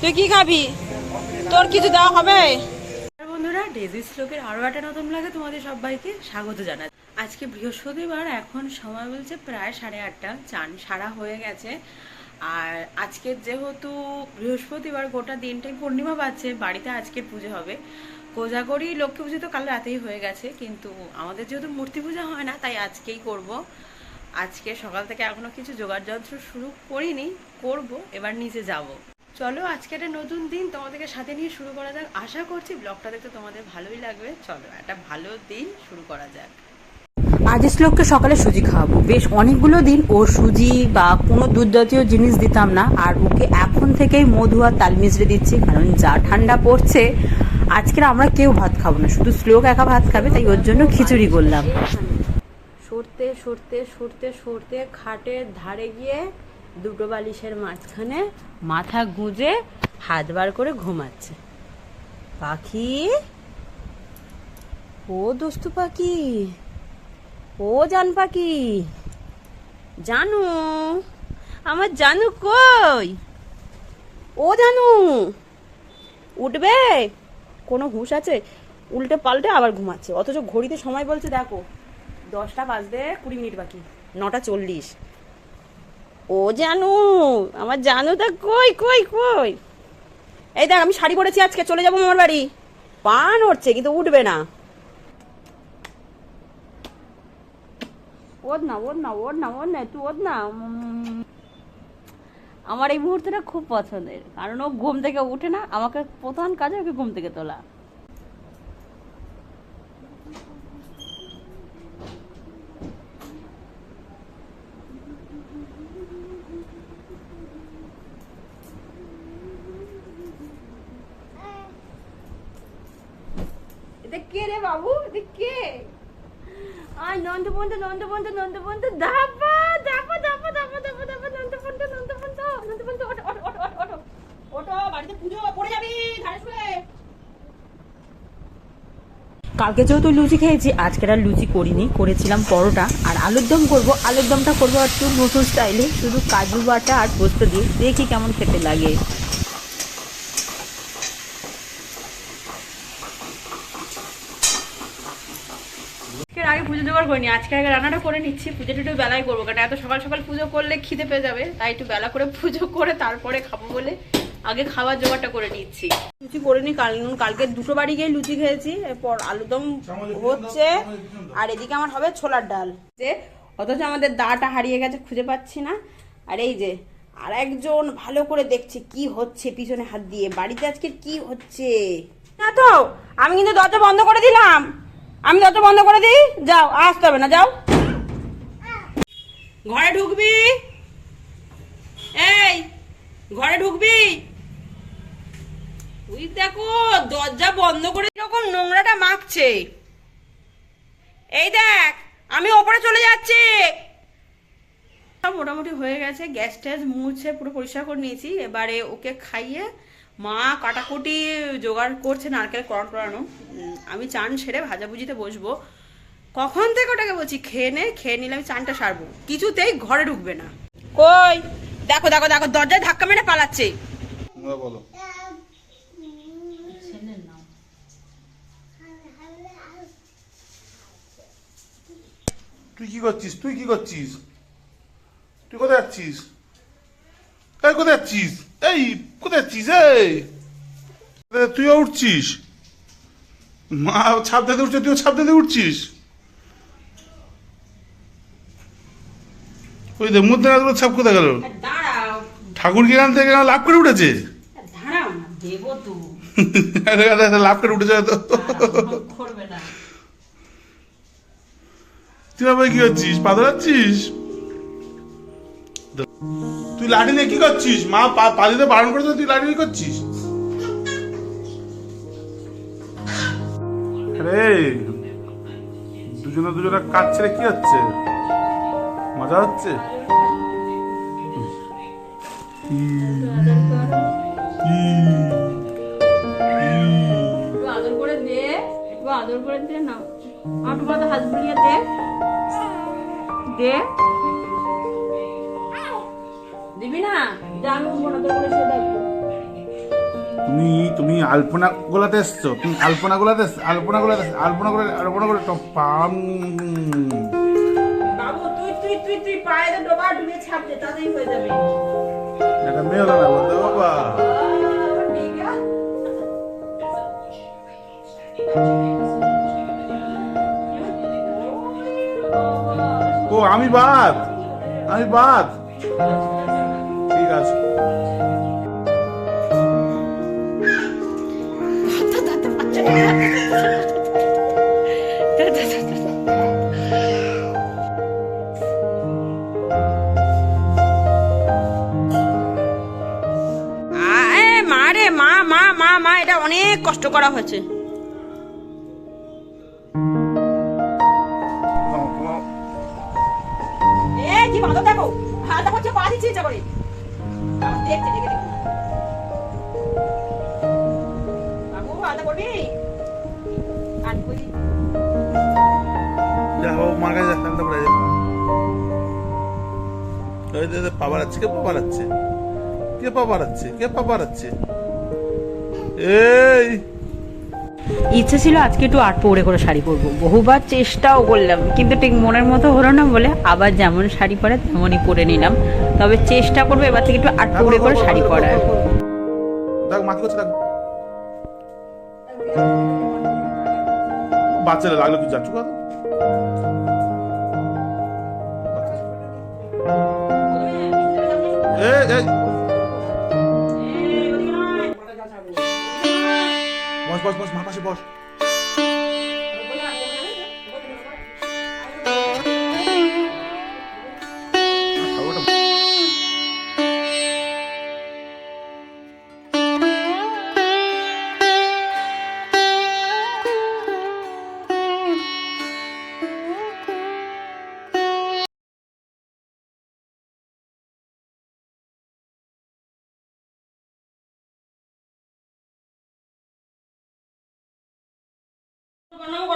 তুই কি খাবি? তোর কিছু দেওয়া হবে? আর বন্ধুরা, ডেজি শ্লোকের আরও একটা নতুন লাগে তোমাদের সবাইকে স্বাগত জানাই আজকে বৃহস্পতিবার, এখন সময় বলছে প্রায় সাড়ে আটটা। চান সারা হয়ে গেছে। আর আজকে যেহেতু বৃহস্পতিবার, গোটা দিনটাই পূর্ণিমা পাচ্ছে, বাড়িতে আজকে পুজো হবে। কোজাগরি লক্ষ্মী পুজো তো কাল রাতেই হয়ে গেছে, কিন্তু আমাদের যেহেতু মূর্তি পূজা হয় না, তাই আজকেই করব। আজকে সকাল থেকে এখনও কিছু জোগাড় যন্ত্র শুরু করিনি, করব, এবার নিচে যাব। চলো, আজকে একটা নতুন দিন তোমাদেরকে সাথে নিয়ে শুরু করা যাক। আশা করছি ব্লগটা দেখতে তোমাদের ভালোই লাগবে। চলো, একটা ভালো দিন শুরু করা যাক। আজ শ্লোককে সকালে সুজি খাওয়াবো। বেশ অনেকগুলো দিন ও সুজি বা কোনো দুধ জাতীয় জিনিস দিতাম না, আর ওকে এখন থেকেই মধু আর তাল মিছড়ে দিচ্ছি, কারণ যা ঠান্ডা পড়ছে আজকের আমরা কেউ ভাত খাব না, শুধু শ্লোক একা ভাত খাবে, তাই ওর জন্য খিচুড়ি করলাম। সরতে সরতে সরতে সরতে খাটের ধারে গিয়ে দুটো বালিশের মাঝখানে মাথা গুঁজে হাত বার করে ঘুমাচ্ছে। পাখি? ও দোস্তু পাখি, ও জান পাখি, জানু, আমার জানু কই? ও জানু, উঠবে? হুঁশ আছে? উল্টে পাল্টে আবার ঘুমাচ্ছে। অথচ ঘড়িতে সময় বলছে, দেখো, দশটা বাজতে কুড়ি মিনিট বাকি, নটা চল্লিশ। ও জানু, আমার জানুটা কই কই কই? এই দেখ, আমি শাড়ি পরেছি আজকে, চলে যাব আমার বাড়ি। পা নড়ছে, কিন্তু উঠবে না। ওর না ওর না ওর না ওর না তুই ওর না। আমার এই মুহূর্তটা খুব পছন্দের। কারণ ও ঘুম থেকে উঠে না আমাকে প্রধান কাজে ওকে ঘুম থেকে তোলা। কে রে বাবু? কে? আয় নন্দবন্ধু নন্দবন্ধু নন্দবন্ধু ধাপা বাড়িতে পুজো পড়ে যাবি ধারে কালকে যেহেতু লুচি খেয়েছি আজকের আর লুচি করিনি করেছিলাম পরোটা। আর আলুর দম করব আলুর দমটা করব একটু নতুন স্টাইলে শুধু কাজু বাটা আর পোস্ত দিয়ে। দেখি কেমন খেতে লাগে। আজকের আগে পুজো জোগাড় করিনি আজকে আগে রান্নাটা করে নিচ্ছি পুজো টুজো বেলায় করব কারণ এত সকাল সকাল পুজো করলে খিদে পেয়ে যাবে তাই একটু বেলা করে পুজো করে তারপরে খাব বলে আগে খাবার জোগাড়টা করে নিচ্ছি। লুচি করে নি কাল কালকে দুটো বাড়ি গিয়ে লুচি খেয়েছি এরপর আলুদম হচ্ছে আর এদিকে আমার হবে ছোলার ডাল। যে অথচ আমাদের দাটা হারিয়ে গেছে খুঁজে পাচ্ছি না। আর এই যে আর একজন ভালো করে দেখছে কি হচ্ছে পিছনে হাত দিয়ে। বাড়িতে আজকে কি হচ্ছে? না তো আমি কিন্তু দরজা বন্ধ করে দিলাম। আমি দরজা বন্ধ করে দিই যাও আসতে হবে না যাও। ঘরে ঢুকবি? এই ঘরে ঢুকবি? তুই দেখো দরজা বন্ধ করে যখন নোংরাটা মাখছে। এই দেখ আমি ওপরে চলে যাচ্ছি। সব মোটামুটি হয়ে গেছে গ্যাস ট্যাস মুছে পুরো পরিষ্কার করে নিয়েছি। এবারে ওকে খাইয়ে মা কাটাকুটি জোগাড় করছে নারকেল করান করানো আমি চান সেরে ভাজাভুজিতে বসবো। কখন থেকে ওটাকে বলছি খেয়ে নে খেয়ে নিলে আমি চানটা সারবো। কিছুতেই ঘরে ঢুকবে না। কই? দেখো দেখো দেখো দরজায় ধাক্কা মেরে পালাচ্ছে। বলো। তুই কি করছিস? তুই কি করছিস? তুই কোথায় যাচ্ছিস? এই কোথায় যাচ্ছিস? এই কোথায় যাচ্ছিস? এই! তুইও উঠছিস? মা ছাপ দিতে উঠছে তুইও ছাপ দিতে উঠছিস? ওই দেখ মধ্যে ছাপ কোথায় গেল? ঠাকুর কি এখান থেকে লাভ করে উঠেছে? লাভ করে উঠেছে তো করবে না তুই আবার কি করছিস? পা ধরাচ্ছিস তুই লাঠি নিয়ে কি করছিস? মা, পা দিতে বারণ করেছে তুই লাঠি নিয়ে করছিস? আরে, দুজনে দুজনে কাজ ছেড়ে কি হচ্ছে? মজা হচ্ছে? আদর করে দে আদর করে দে না। আটু হাত বুলিয়ে দে। দে। দিবি না? আমি উঠবো না তোর করে তুমি তুমি আলপনা গোলাতে এসছো? তুমি আলপনা গোলাতে আলপনা গোলাতে আলপনা গোলা আলপনা গোলা টপ পাম। বাবু তুই তুই তুই তুই পায়ে ডোবা ডুবে ছাপ দে তাতেই হয়ে যাবে। এটা মেয়ে না বলতে বাবা ও আমি বাদ আমি বাদ। ঠিক আছে। মা মা মা মা, এটা অনেক কষ্ট করা হয়েছে। হাতটা করছে করে। যা হোক মার কাছে যা ঠান্ডা পড়ে যা ওই দে, দে, পা বাড়াচ্ছে কে পা বাড়াচ্ছে? কে পা বাড়াচ্ছে কে পা বাড়াচ্ছে? এই! ইচ্ছে ছিল আজকে একটু আট পৌড়ে করে শাড়ি পরবো। বহুবার চেষ্টাও করলাম, কিন্তু ঠিক মনের মতো হলো না বলে আবার যেমন শাড়ি পরে তেমনই পরে নিলাম। তবে চেষ্টা করব এবার থেকে একটু আট পৌড়ে করে শাড়ি পরার। বাচ্চারা লাগল কি যাচ্ছ কথা? এই এই বস বস বস মার পাশে বস।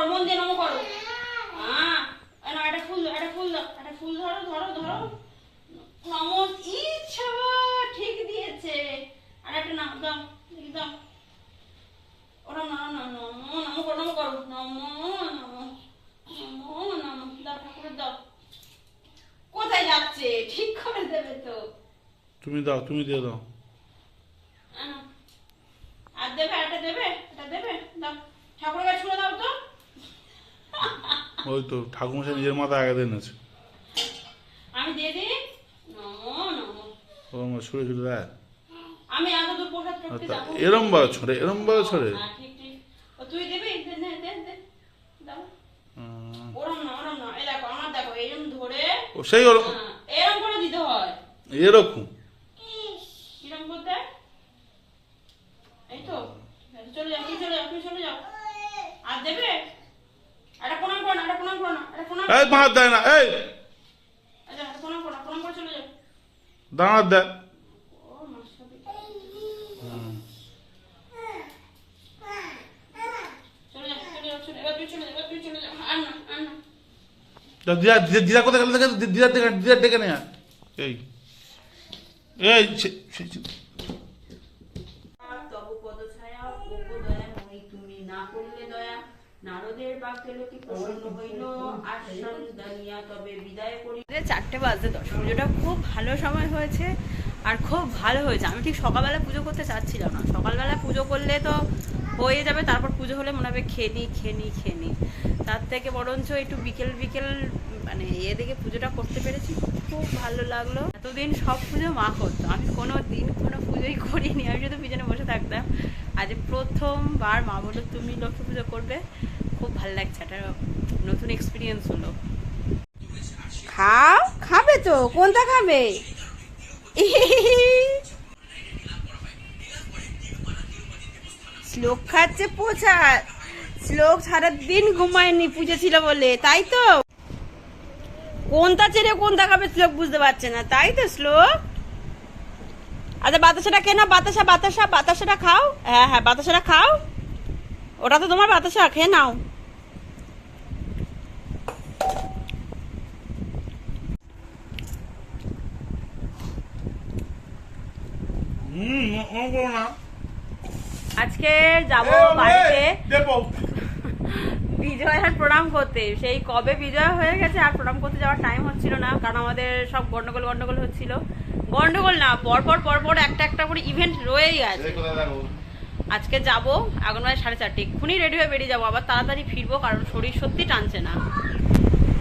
করো মন দিয়ে নমো করো। হ্যাঁ ফুল ফুল ফুল ধরো ধরো ধরো। নমো, ইচ্ছা ঠিক দিয়েছে। আর একটা দাও ওরা না না, নমো নমো করো নমো করো। নমো নমো নমো নমো। দাও, ঠাকুরের দাও। কোথায় যাচ্ছে? ঠিক করে দেবে তো। তুমি দাও, তুমি দিয়ে দাও আনো। আর দেবে একটা দেবে এটা দেবে দাও ঠাকুরের কাছে ছুঁড়ে দাও তো ওই তো ঠাকুমশাই নিজের মাথা আগে দেন আছে আমি দিয়ে দিই? ও আমার ছুড়ে ছুড়ে দেয় আমি এত দূর প্রসাদ করতে আচ্ছা, যাব। এরম ভাবে ছড়ে এরম ভাবে ছড়ে। হ্যাঁ, ঠিক ঠিক। ও তুই দিবি? দে দে দে দে। দাও। ওরম না ওরম না। এই দেখো আমার দেখো এরম ধরে ও সেই ওরম হ্যাঁ, এরম করে দিতে হয়। এরকম কিরম করতে এই তো এই তো, চলে যাও তুমি চলে যাও তুমি চলে যাও আর দেবে একটা প্রণাম করো না একটা প্রণাম করো না একটা প্রণাম এই মার দেয় না এই আচ্ছা একটা প্রণাম করো না প্রণাম করে চলে যাও দাঁড়ার দেয় ও মার সাথে চলে যাও চলে যাও চলে এবার তুই চলে যাও এবার তুই চলে যাও। আর না আর না। যা, দিদা দিদা- কোথায় গেল দিদা দিদা ডেকে নেয় এই। এই চারটে দশ। পুজোটা খুব ভালো সময় হয়েছে আর খুব ভালো হয়েছে। আমি ঠিক সকালবেলা পুজো করতে চাচ্ছিলাম না। সকালবেলা পুজো করলে তো হয়ে যাবে, তারপর পুজো হলে মনে হবে খেনি খেনি খেনি তার থেকে বরঞ্চ একটু বিকেল বিকেল মানে এদিকে পুজোটা করতে পেরেছি। খুব ভালো লাগল। এতদিন সব পুজো মা করতো। আমি কোনো দিন কোনো পুজোই করিনি। আমি শুধু পিছনে বসে থাকতাম। আজ প্রথমবার মা বলল, তুমি লক্ষ্মী পুজো করবে? খুব ভালো লাগছে, একটা নতুন এক্সপিরিয়েন্স হলো। খাও, খাবে তো, কোনটা খাবে? শ্লোক খাচ্ছে পোছা, শ্লোক সারাদিন ঘুমায়নি, পুজো ছিল বলে, তাই তো? কোনটা ছেড়ে কোনটা খাবে শ্লোক বুঝতে পারছে না, তাই তো শ্লোক? আচ্ছা বাতাসাটা কেনা, বাতাসা বাতাসা, বাতাসাটা খাও। হ্যাঁ হ্যাঁ বাতাসাটা খাও। ওটা তো তোমার বাতাসা, খেয়ে নাও মনে করো না আজকে যাব বাড়িতে দেবো। বিজয়ের প্রণাম করতে সেই কবে বিজয় হয়ে গেছে আর প্রণাম করতে যাওয়ার টাইম হচ্ছিল না কারণ আমাদের সব গন্ডগোল গন্ডগোল হচ্ছিল গন্ডগোল না পরপর পরপর একটা একটা করে ইভেন্ট রয়েই আছে? আজকে যাব বাজে সাড়ে চারটে এক্ষুনি রেডি হয়ে বেরিয়ে যাব আবার তাড়াতাড়ি ফিরবো কারণ শরীর সত্যি টানছে না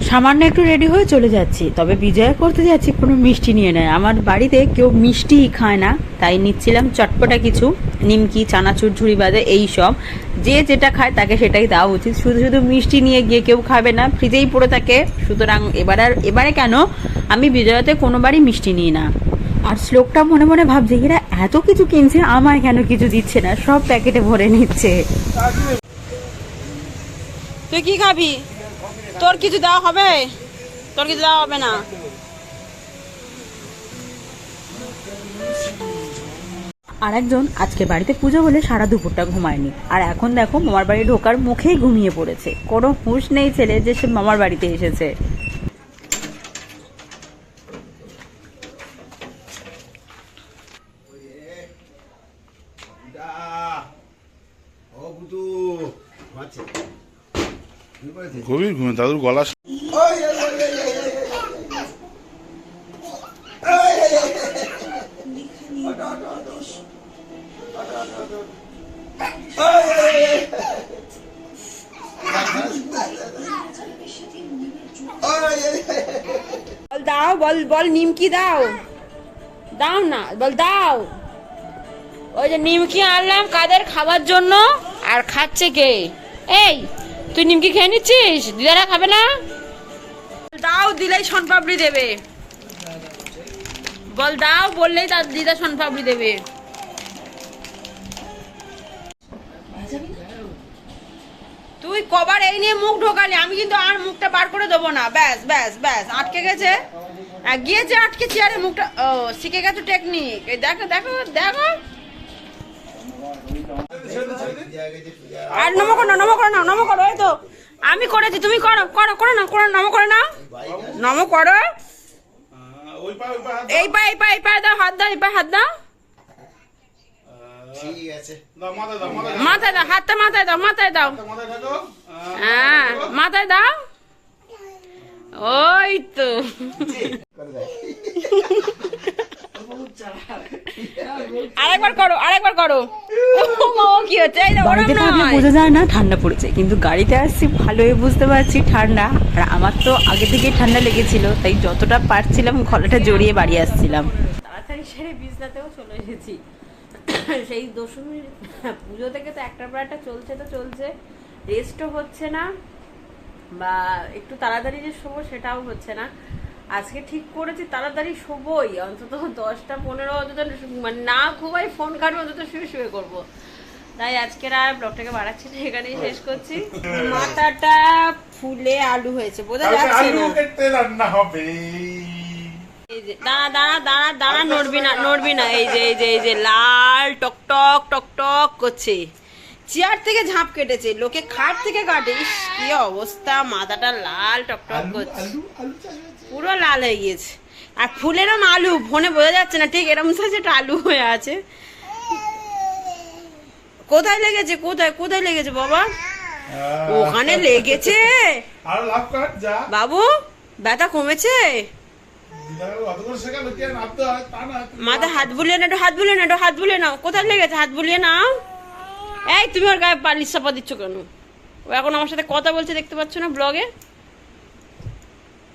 সামান্য একটু রেডি হয়ে চলে যাচ্ছি। তবে বিজয়া করতে যাচ্ছি, কোনো মিষ্টি নিয়ে নেয়। আমার বাড়িতে কেউ মিষ্টিই খায় না, তাই নিচ্ছিলাম চটপটা কিছু, নিমকি, চানাচুর, ঝুড়ি বাজে এই সব। যে যেটা খায় তাকে সেটাই দেওয়া উচিত। শুধু শুধু মিষ্টি নিয়ে গিয়ে কেউ খাবে না, ফ্রিজেই পড়ে থাকে। সুতরাং এবার আর, এবারে কেন? আমি বিজয়াতে কোনোবারই মিষ্টি নিই না। আর শ্লোকটা মনে মনে ভাবছে, এরা এত কিছু কিনছে, আমায় কেন কিছু দিচ্ছে না? সব প্যাকেটে ভরে নিচ্ছে। তুই কি খাবি? তোর কিছু দেওয়া হবে? তোর কিছু দেওয়া হবে না? আর একজন আজকে বাড়িতে পুজো বলে সারা দুপুরটা ঘুমায়নি। আর এখন দেখো মামার বাড়ি ঢোকার মুখেই ঘুমিয়ে পড়েছে। কোনো হুঁশ নেই ছেলে যে সে মামার বাড়িতে এসেছে। গভীর ঘুমে, দাদুর গলা দাও, বল বল, নিমকি দাও। দাও না, বল দাও। ওই যে নিমকি আনলাম কাদের খাবার জন্য, আর খাচ্ছে কে? এই। তুই নিমকি খেয়ে নিচ্ছিস? দিদারা খাবে না? দাও, দিলেই শনপাপড়ি দেবে। বল দাও, বললেই তার দিদা শনপাপড়ি দেবে। তুই কবার এই নিয়ে মুখ ঢোকালি, আমি কিন্তু আর মুখটা বার করে দেবো না। ব্যাস ব্যাস ব্যাস, আটকে গেছে। গিয়েছে আটকে চেয়ারে মুখটা, ও, শিখে গেছে টেকনিক দেখো দেখো দেখো। আর নমো করো না নমো করো না নমো করো এই তো। আমি করেছি তুমি করো করো করো না করো নমো করে না। নমো করো। ওই পা ওই পা হাত এই পা এই পা এই পা দাও হাত দাও এই পা হাত দাও। দাও মাথায় দাও মাথায় দাও। মাথায় দাও হাতটা মাথায় দাও মাথায় দাও। হ্যাঁ মাথায় দাও। ওই তো। আরেকবার করো আরেকবার করো। ও মা, ও কি হচ্ছে? এই যে ওরম বাড়িতে থাকলে বোঝা যায় না ঠান্ডা পড়েছে কিন্তু গাড়িতে আসছি ভালোই বুঝতে পারছি ঠান্ডা। আর আমার তো আগে থেকেই ঠান্ডা লেগেছিল তাই যতটা পারছিলাম গলাটা জড়িয়ে বাড়ি আসছিলাম। তাড়াতাড়ি সেরে বিছনাতেও চলে এসেছি। সেই দশমীর পুজো থেকে তো একটার পর একটা চলছে তো চলছে রেস্টও হচ্ছে না বা একটু তাড়াতাড়ি যে সময় সেটাও হচ্ছে না। আজকে ঠিক করেছি তাড়াতাড়ি শোবই। অন্তত দশটা পনেরো অন্তত মানে না ঘুমাই ফোন কাটবো অন্তত শুয়ে শুয়ে করব। তাই আজকের আর ব্লগটাকে বাড়াচ্ছি না এখানেই শেষ করছি। মাথাটা ফুলে আলু হয়েছে বোঝা যাচ্ছে না। হবে। এই যে দাঁড়া দাঁড়া দাঁড়া দাঁড়া নড়বি না নড়বি না। এই যে এই যে এই যে লাল টক টক টক টক করছে। চেয়ার থেকে ঝাঁপ কেটেছে লোকে খাট থেকে কাটে। ইস, কি অবস্থা মাথাটা লাল টক টক করছে। পুরো লাল হয়ে গিয়েছে। আর ফুলেরম আলু ফোনে বোঝা যাচ্ছে না ঠিক এরম সাইজ একটা আলু হয়ে আছে। কোথায় লেগেছে কোথায় কোথায় লেগেছে বাবা? ওখানে লেগেছে। বাবু ব্যথা কমেছে? মাথা হাত বুলিয়ে না একটু হাত বুলিয়ে না একটু হাত বুলিয়ে নাও। কোথায় লেগেছে? হাত বুলিয়ে নাও। এই, তুমি ওর গায়ে পালিশ চাপা দিচ্ছ কেন? ও এখন আমার সাথে কথা বলছে, দেখতে পাচ্ছ না ব্লগে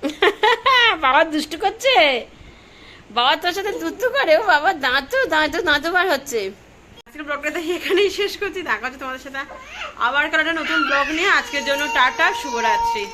বাবা দুষ্টু করছে? বাবা তোর সাথে দুষ্টু করে? ও বাবা দাঁতো দাঁতো দাঁতো বার হচ্ছে। আজকের ব্লগটা দেখি এখানেই শেষ করছি। দেখা হচ্ছে তোমাদের সাথে আবার কারও একটা নতুন ব্লগ নিয়ে। আজকের জন্য টাটা, শুভরাত্রি।